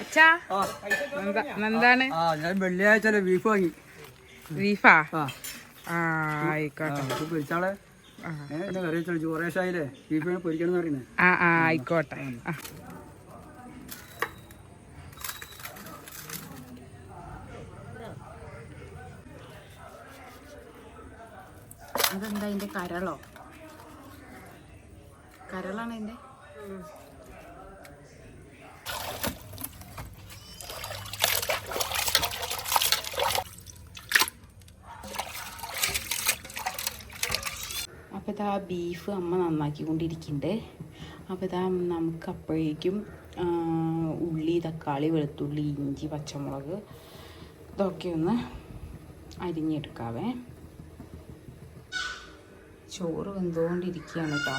അച്ഛാ എന്താ- എന്താണ്? ആ ഞാൻ വെള്ളിയാഴ്ച ബീഫ് വാങ്ങി. ബീഫാ? ആ. ആ ആയിക്കോട്ടെ. പൊരിച്ചാളെ. ചോറേശായില്ലേ ബീഫ് പൊരിക്കണം പറയുന്നത് ആ ആ ആയിക്കോട്ടെ. അതെന്താ അതിന്റെ കരളോ? കരളാണ് അതിന്റെ അപ്പോൾ ഇതാ ബീഫ് അമ്മ നന്നാക്കിക്കൊണ്ടിരിക്കുന്നുണ്ട് അപ്പോൾ ഇതാ നമുക്ക് അപ്പോഴേക്കും ഉള്ളി തക്കാളി വെളുത്തുള്ളി ഇഞ്ചി പച്ചമുളക് ഇതൊക്കെ ഒന്ന് അരിഞ്ഞെടുക്കാവേ. ചോറ് വെന്തുകൊണ്ടിരിക്കുകയാണ് കേട്ടോ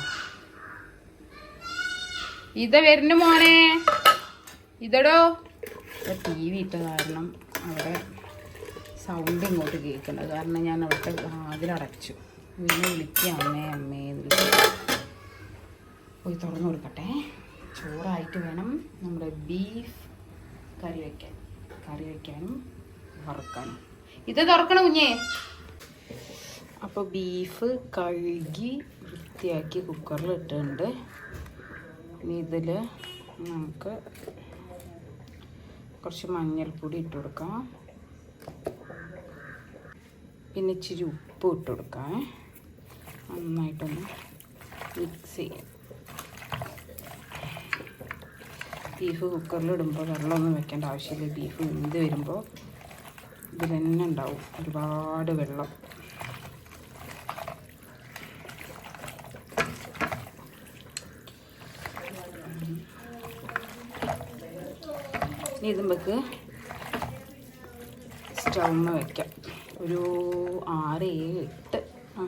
ഇത വരുന്നു മോനെ. ഇതടോ. ടി വി ഇട്ട കാരണം അവിടെ സൗണ്ട് ഇങ്ങോട്ട് കേൾക്കുന്നത് കാരണം ഞാൻ അവിടുത്തെ വാതിലടച്ചു. പിന്നെ വിളിക്കുക അമ്മേ അമ്മേ എന്ന് വിളിക്കുക പോയി തുറന്നു കൊടുക്കട്ടെ. ചോറായിട്ട് വേണം നമ്മുടെ ബീഫ് കറി വയ്ക്കാൻ കറി വയ്ക്കാനും വറുക്കാനും. ഇത് തുറക്കണം കുഞ്ഞേ. അപ്പോൾ ബീഫ് കഴുകി വൃത്തിയാക്കി കുക്കറിൽ ഇട്ടിട്ടുണ്ട്. ഇനി ഇതിൽ നമുക്ക് കുറച്ച് മഞ്ഞൾപ്പൊടി ഇട്ട് കൊടുക്കാം. പിന്നെ ഇച്ചിരി ഉപ്പ് ഇട്ട് കൊടുക്കാം. നന്നായിട്ടൊന്ന് മിക്സ് ചെയ്യാം. ബീഫ് കുക്കറിൽ ഇടുമ്പോൾ വെള്ളമൊന്നും വെക്കേണ്ട ആവശ്യമില്ല. ബീഫ് വെന്ത് വരുമ്പോൾ ഇതിൽ തന്നെ ഉണ്ടാവും. ഒരുപാട് വെള്ളം. ഇനി ഇത് നമുക്ക് സ്റ്റൗന്ന് വെക്കാം. ഒരു ആറ് ഏഴ് എട്ട്. ആ.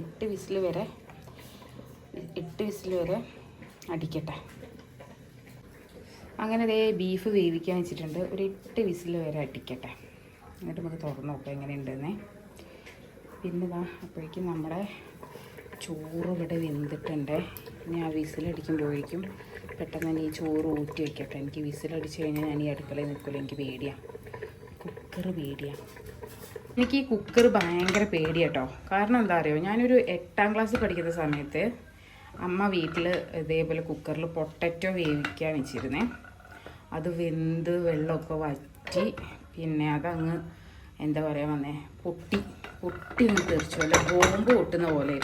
എട്ട് വിസിൽ വരെ എട്ട് വിസിൽ വരെ അടിക്കട്ടെ. അങ്ങനെ ദേ ബീഫ് വേവിക്കാൻ വെച്ചിട്ടുണ്ട്. ഒരു എട്ട് വിസിൽ വരെ അടിക്കട്ടെ. എന്നിട്ട് നമുക്ക് തുറന്ന് നോക്കാം എങ്ങനെയുണ്ടെന്നേ. പിന്നെ ഇതാ അപ്പോഴേക്കും നമ്മുടെ ചോറ് ഇവിടെ വെന്തിട്ടുണ്ട്. ഇനി ആ വിസിലടിക്കുമ്പോഴേക്കും പെട്ടെന്ന് തന്നെ ഈ ചോറ് ഊറ്റി വയ്ക്കട്ടെ എനിക്ക് വിസിലടിച്ച് കഴിഞ്ഞാൽ ഞാൻ ഈ അടുക്കളയിൽ നിൽക്കില്ല. എനിക്ക് പേടിയാണ് കുക്കർ പേടിയാണ് എനിക്ക് ഈ കുക്കർ ഭയങ്കര പേടി കേട്ടോ കാരണം എന്താ അറിയോ? ഞാനൊരു എട്ടാം ക്ലാസ് പഠിക്കുന്ന സമയത്ത് അമ്മ വീട്ടിൽ ഇതേപോലെ കുക്കറിൽ പൊട്ടറ്റോ വേവിക്കാൻ വെച്ചിരുന്നേ. അത് വെന്ത് വെള്ളമൊക്കെ വറ്റി പിന്നെ അതങ്ങ് എന്താ പറയുക വന്നേ? പൊട്ടി പൊട്ടി അങ്ങ് തെറിച്ചു. അല്ല ബോംബ് പൊട്ടുന്ന പോലെ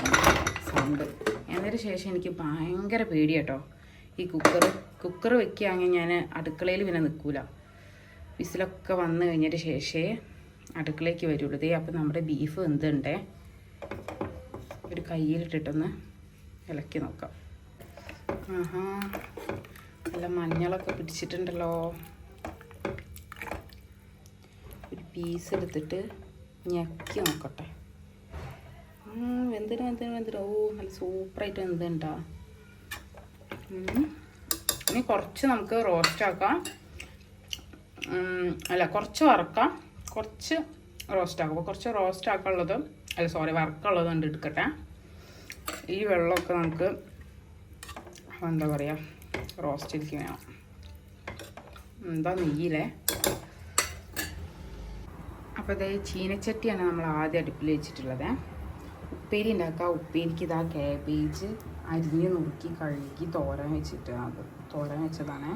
സൗണ്ട്. എന്നതിന് ശേഷം എനിക്ക് ഭയങ്കര പേടി കേട്ടോ ഈ കുക്കർ കുക്കർ വെക്കുകയാണെങ്കിൽ ഞാൻ അടുക്കളയിൽ പിന്നെ നിൽക്കൂല. വിസിലൊക്കെ വന്നു കഴിഞ്ഞിട്ട് ശേഷമേ അടുക്കളയ്ക്ക് വരുള്ളൂ. ദേ അപ്പം നമ്മുടെ ബീഫ് എന്തുണ്ടേ ഒരു കയ്യിലിട്ടിട്ടൊന്ന് ഇളക്കി നോക്കാം. ആഹാ നല്ല മഞ്ഞളൊക്കെ പിടിച്ചിട്ടുണ്ടല്ലോ. ഒരു പീസ് എടുത്തിട്ട് ഞെക്കി നോക്കട്ടെ. വെന്തിന് വെന്തിന് വെന്തിന്. ഓ നല്ല സൂപ്പറായിട്ട് വെന്തുണ്ടാ. ഇനി കുറച്ച് നമുക്ക് റോസ്റ്റ് ആക്കാം. അല്ല കുറച്ച് വറക്കാം. കുറച്ച് റോസ്റ്റ് ആക്കും. അപ്പോൾ കുറച്ച് റോസ്റ്റ് ആക്കാനുള്ളത് അല്ല സോറി വർക്കുള്ളത് കൊണ്ട് എടുക്കട്ടെ. ഈ വെള്ളമൊക്കെ നമുക്ക് എന്താ പറയുക റോസ്റ്റിലേക്ക് വേണം. എന്താ നെയ്യിലേ അപ്പോൾ ഇതേ ചീനച്ചട്ടിയാണ് നമ്മൾ ആദ്യം അടുപ്പിൽ വെച്ചിട്ടുള്ളത്. ഉപ്പേരി ഉണ്ടാക്കുക ഉപ്പേരിക്ക് ഇതാ കാബേജ് അരിഞ്ഞ് നുറുക്കി കഴുകി തോരൻ വെച്ചിട്ട് തോരൻ വെച്ചതാണ്.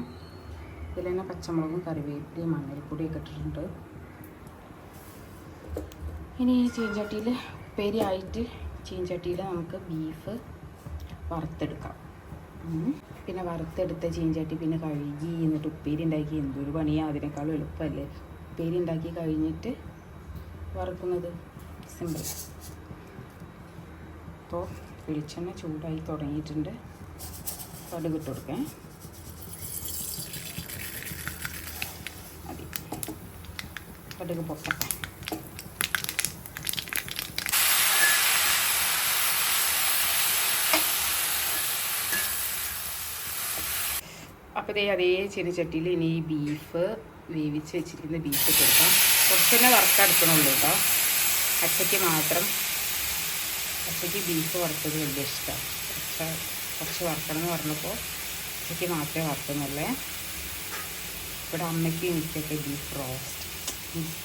ഇതിൽ തന്നെ പച്ചമുളകും കറിവേപ്പിലയും മഞ്ഞൾപ്പൊടിയൊക്കെ ഇട്ടിട്ടുണ്ട്. ഇനി ഈ ചീഞ്ചട്ടിയിൽ ഉപ്പേരി ആയിട്ട് ചീൻചട്ടിയിൽ നമുക്ക് ബീഫ് വറുത്തെടുക്കാം. പിന്നെ വറുത്തെടുത്ത ചീഞ്ചട്ടി പിന്നെ കഴുകി എന്നിട്ട് ഉപ്പേരി ഉണ്ടാക്കി. എന്തൊരു പണിയാണ് അതിനേക്കാളും എളുപ്പമല്ലേ ഉപ്പേരി ഉണ്ടാക്കി കഴിഞ്ഞിട്ട് വറുക്കുന്നത് സിമ്പിൾ അപ്പോൾ വെളിച്ചെണ്ണ ചൂടായി തുടങ്ങിയിട്ടുണ്ട്. കടുക് ഇട്ട് കൊടുക്കേ കടുക് പൊട്ടട്ടെ. അപ്പോൾ ദേ അതേ ചെറുചട്ടിയിൽ ഇനി ഈ ബീഫ് വേവിച്ച് വെച്ചിരിക്കുന്ന ബീഫ് കൊടുക്കാം. കുറച്ച് തന്നെ വറുത്തെടുക്കണുള്ളൂ കേട്ടോ അച്ചയ്ക്ക് മാത്രം അച്ചയ്ക്ക് ബീഫ് വറുത്തത് വലിയ ഇഷ്ടമാണ് കുറച്ച് കുറച്ച് വറുക്കണം എന്ന് പറഞ്ഞപ്പോൾ അച്ചയ്ക്ക് മാത്രമേ വറുത്തുന്നുള്ളേ ഇവിടെ അമ്മയ്ക്ക് എനിക്കൊക്കെ ബീഫ് റോസ്റ്റ്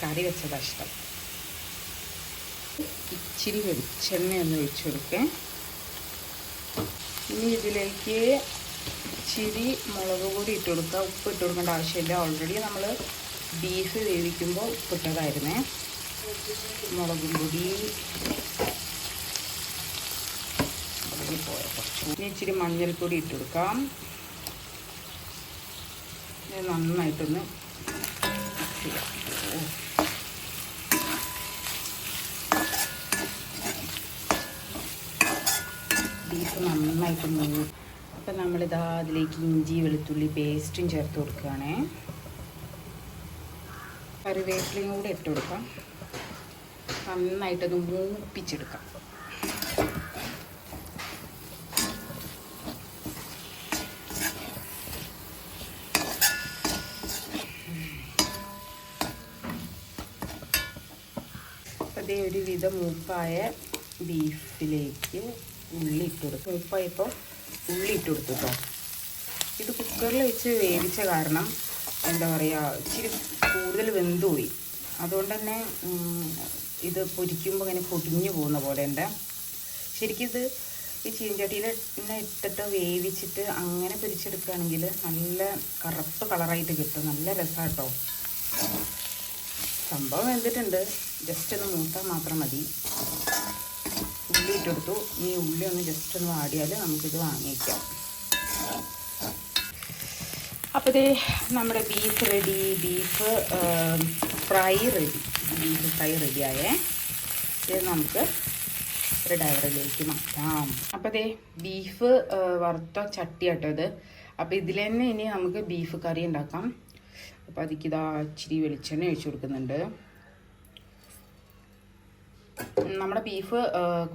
കറി വെച്ചതാണ് ഇഷ്ടം. ഇച്ചിരി വെളിച്ചെണ്ണ ഒന്ന് ഒഴിച്ചു കൊടുക്കേ. ഇനി ഇതിലേക്ക് ഇച്ചിരി മുളക് പൊടി ഇട്ട് കൊടുക്കുക. ഉപ്പ് ഇട്ട് കൊടുക്കേണ്ട ആവശ്യമില്ല. ഓൾറെഡി നമ്മൾ ബീഫ് വേവിക്കുമ്പോൾ ഉപ്പിട്ടതായിരുന്നേ മുളകും പൊടി. ഇനി ഇച്ചിരി മഞ്ഞൾപ്പൊടി ഇട്ട് കൊടുക്കാം. നന്നായിട്ടൊന്ന് ബീഫ് നന്നായിട്ട് അപ്പം നമ്മളിതാ അതിലേക്ക് ഇഞ്ചി വെളുത്തുള്ളി പേസ്റ്റും ചേർത്ത് കൊടുക്കുകയാണേ കറിവേപ്പിലയും കൂടെ ഇട്ട് കൊടുക്കാം. നന്നായിട്ടൊന്ന് മൂപ്പിച്ചെടുക്കാം. അതേ ഒരു മൂപ്പായ ബീഫിലേക്ക് ഉള്ളി ഇട്ട് കൊടുക്കും. മൂപ്പായപ്പോൾ ഉള്ളി ഇട്ട് കൊടുത്തു കേട്ടോ ഇത് കുക്കറിൽ വെച്ച് വേവിച്ച കാരണം എന്താ പറയുക ഇച്ചിരി കൂടുതൽ വെന്തുപോയി. അതുകൊണ്ട് തന്നെ ഇത് പൊരിക്കുമ്പോൾ ഇങ്ങനെ പൊടിഞ്ഞു പോകുന്ന പോലെ ഉണ്ട്. ശരിക്കും ഇത് ഈ ചീഞ്ചട്ടിയിൽ ഇട്ടിട്ട് വേവിച്ചിട്ട് അങ്ങനെ പൊരിച്ചെടുക്കുകയാണെങ്കിൽ നല്ല കറുപ്പ് കളറായിട്ട് കിട്ടും. നല്ല രസമാട്ടോ. സംഭവം വെന്തിട്ടുണ്ട്. ജസ്റ്റ് ഒന്ന് മൂത്താൽ മാത്രം മതി. ഉള്ളി ഇട്ടെടുത്തു ഈ ഉള്ളി ഒന്ന് ജസ്റ്റ് ഒന്ന് വാടിയാൽ നമുക്കിത് വാങ്ങിക്കാം. അപ്പോൾ ദേ നമ്മുടെ beef ready beef fry ready beef fry റെഡിയായേ ഇത് നമുക്ക് ഒരു ഡയറിലേക്ക് മാറ്റാം. അപ്പോൾ ഇതേ ബീഫ് വറുത്ത ചട്ടി ഇത്. അപ്പോൾ ഇതിൽ തന്നെ ഇനി നമുക്ക് ബീഫ് കറി ഉണ്ടാക്കാം. അപ്പോൾ അതിക്കിതാ ഇച്ചിരി വെളിച്ചെണ്ണ ഒഴിച്ചു കൊടുക്കുന്നുണ്ട്. നമ്മുടെ ബീഫ്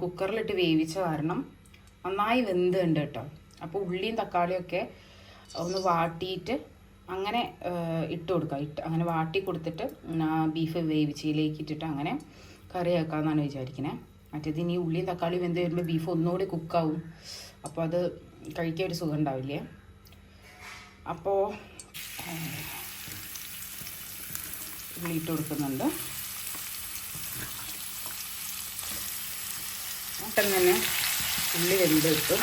കുക്കറിലിട്ട് വേവിച്ച കാരണം നന്നായി വെന്തുണ്ട് കേട്ടോ. അപ്പോൾ ഉള്ളിയും തക്കാളിയൊക്കെ ഒന്ന് വാട്ടിയിട്ട് അങ്ങനെ ഇട്ട് കൊടുക്കുക ഇട്ട് അങ്ങനെ വാട്ടി കൊടുത്തിട്ട് ബീഫ് വേവിച്ചതിലേക്ക് ഇട്ടിട്ട് അങ്ങനെ കറി വെക്കാമെന്നാണ് വിചാരിക്കുന്നത് മറ്റേത് ഇനി ഉള്ളിയും തക്കാളിയും വെന്ത് വരുമ്പോൾ ബീഫ് ഒന്നുകൂടി കുക്കാവും. അപ്പോൾ അത് കഴിക്കാൻ ഒരു സുഖം ഉണ്ടാവില്ലേ? അപ്പോൾ ഉള്ളി ഇട്ട് കൊടുക്കുന്നുണ്ട്. പെട്ടെന്ന് തന്നെ ഉള്ളി വെന്ത് കിട്ടും.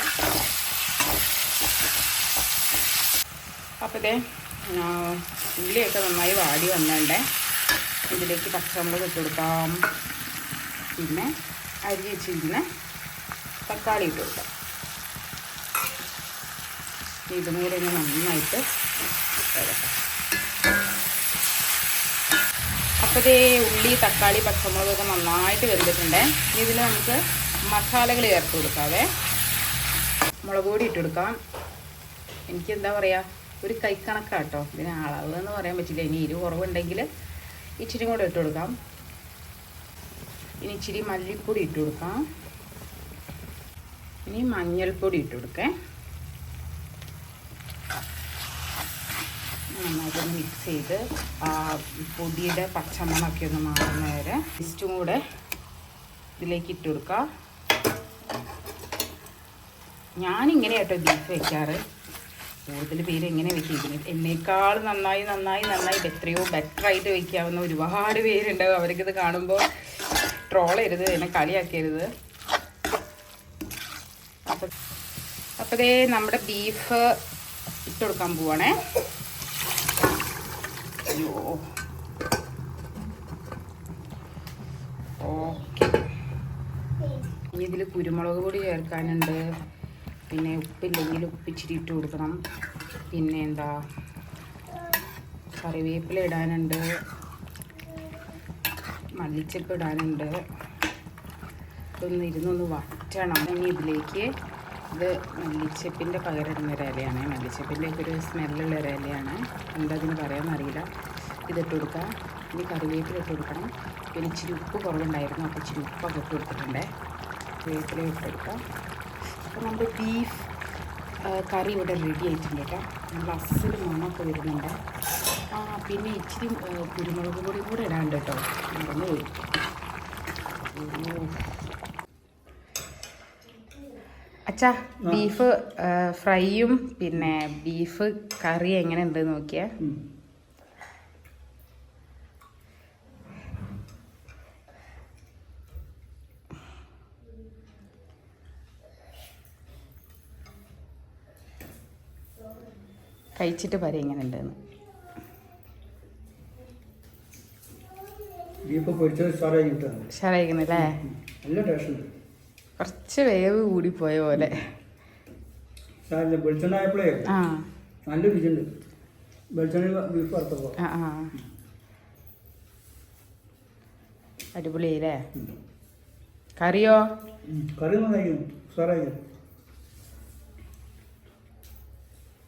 അപ്പോൾ ഉള്ളിയൊക്കെ നന്നായി വാടി വന്നേണ്ടേ. ഇതിലേക്ക് പച്ചമുളക് ഇട്ട് കൊടുക്കാം. പിന്നെ അരി വെച്ചിരിക്കുന്ന തക്കാളി ഇട്ട് കൊടുക്കാം. ഇതും കൂടെ ഒന്ന് നന്നായിട്ട് അപ്പോൾ ഉള്ളി തക്കാളി പച്ചമുളകൊക്കെ നന്നായിട്ട് വെന്തിട്ടുണ്ട്. ഇതിൽ നമുക്ക് മസാലകൾ ചേർത്ത് കൊടുക്കാവേ. മുളക് പൊടി ഇട്ട് കൊടുക്കാം എനിക്ക് എന്താ പറയുക ഒരു കൈക്കണക്കാട്ടോ ഇതിന് അളവ് എന്ന് പറയാൻ പറ്റില്ല. ഇനി ഇരു കുറവുണ്ടെങ്കിൽ ഇച്ചിരി കൂടെ ഇട്ട് കൊടുക്കാം. ഇനി ഇച്ചിരി മല്ലിപ്പൊടി ഇട്ട് കൊടുക്കാം. ഇനി മഞ്ഞൾപ്പൊടി ഇട്ട് കൊടുക്കേ. നന്നായിട്ടൊന്ന് മിക്സ് ചെയ്ത് ആ പൊടിയുടെ പച്ചമണമൊക്കെ ഒന്ന് മാറുന്ന വരെ ഇസ്റ്റും കൂടെ ഇതിലേക്ക് ഇട്ട് കൊടുക്കുക ഞാനിങ്ങനെ കേട്ടോ ബീഫ് വെക്കാറ്. കൂടുതൽ പേര് എങ്ങനെ വെക്കും? എന്നേക്കാൾ നന്നായി നന്നായി നന്നായി എത്രയോ ബെറ്റർ ആയിട്ട് വെക്കാവുന്ന ഒരുപാട് പേരുണ്ടാവും. അവർക്കിത് കാണുമ്പോൾ ട്രോൾ ചെയ്യരുത് എന്നെ കളിയാക്കരുത്. അപ്പം നമ്മുടെ ബീഫ് ഇട്ട് കൊടുക്കാൻ പോവാണേ. അയ്യോ. ഓക്കെ. ഇനി ഇതിൽ കുരുമുളക് പൊടി ചേർക്കാനുണ്ട്. പിന്നെ ഉപ്പില്ലെങ്കിൽ ഉപ്പിച്ചിരി ഇട്ട് കൊടുക്കണം. പിന്നെ എന്താ കറിവേപ്പില ഇടാനുണ്ട്. മല്ലിച്ചപ്പ് ഇടാനുണ്ട്. ഇതൊന്ന് ഇരുന്നൊന്ന് വറ്റണം. ഇനി ഇതിലേക്ക് ഇത് മല്ലിച്ചപ്പിന്റെ പകരം ഒരു മല്ലിച്ചപ്പിന്റെ ഒക്കെ ഒരു സ്മെല്ലുള്ള ഒരു എന്താ അതിന് പറയാമെന്നറിയില്ല ഇതിട്ട് കൊടുക്കുക ഇനി കറിവേപ്പില ഇട്ട് കൊടുക്കണം. പിന്നെ ഇച്ചിരി ഉപ്പ് കുറവുണ്ടായിരുന്നു. അപ്പോൾ ഇച്ചിരി ഉപ്പൊക്കെ ഇട്ട് കൊടുത്തിട്ടുണ്ട്. വേപ്പില ഇട്ട് കൊടുക്കാം. അപ്പോൾ നമ്മുടെ ബീഫ് കറി ഇവിടെ റെഡി ആയിട്ടുണ്ട് കേട്ടോ. നമ്മൾ അസൽ മണമൊക്കെ വരുന്നുണ്ട്. ആ പിന്നെ ഇച്ചിരി കുരുമുളക് പൊടി കൂടെ ഇടാണ്ട് കേട്ടോ. മറന്നുപോയി അച്ഛാ ബീഫ് ഫ്രൈയും പിന്നെ ബീഫ് കറി എങ്ങനെ ഉണ്ട് നോക്കിയേ. കഴിച്ചിട്ട് പറയും ഇങ്ങനെ ഉണ്ടെന്ന് ഷറായിക്കുന്നല്ലേ കുറച്ച് വേവ് കൂടിപ്പോയ പോലെ. ആ. നല്ല രുചിയുണ്ട്. വെളിച്ചെണ്ണ ബീഫ് വറുത്തപ്പോൾ ആ ആ. അടിപൊളിയായില്ലേ? കറിയോ? കറി ഉഷാറായിരിക്കുന്നു